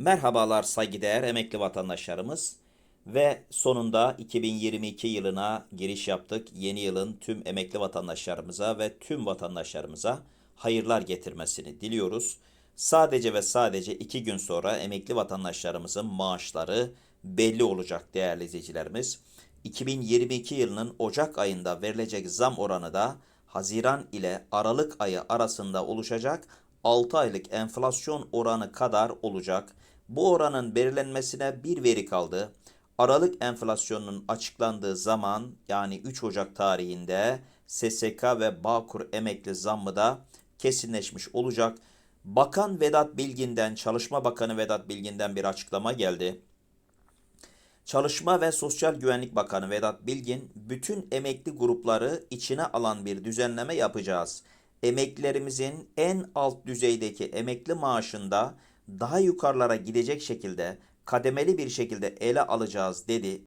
Merhabalar saygıdeğer emekli vatandaşlarımız ve sonunda 2022 yılına giriş yaptık. Yeni yılın tüm emekli vatandaşlarımıza ve tüm vatandaşlarımıza hayırlar getirmesini diliyoruz. Sadece ve sadece iki gün sonra emekli vatandaşlarımızın maaşları belli olacak değerli izleyicilerimiz. 2022 yılının Ocak ayında verilecek zam oranı da Haziran ile Aralık ayı arasında oluşacak 6 aylık enflasyon oranı kadar olacak. Bu oranın belirlenmesine bir veri kaldı. Aralık enflasyonunun açıklandığı zaman yani 3 Ocak tarihinde SSK ve Bağkur emekli zammı da kesinleşmiş olacak. Bakan Vedat Bilgin'den, Çalışma Bakanı Vedat Bilgin'den bir açıklama geldi. Çalışma ve Sosyal Güvenlik Bakanı Vedat Bilgin, bütün emekli grupları içine alan bir düzenleme yapacağız. Emeklilerimizin en alt düzeydeki emekli maaşında daha yukarılara gidecek şekilde kademeli bir şekilde ele alacağız dedi.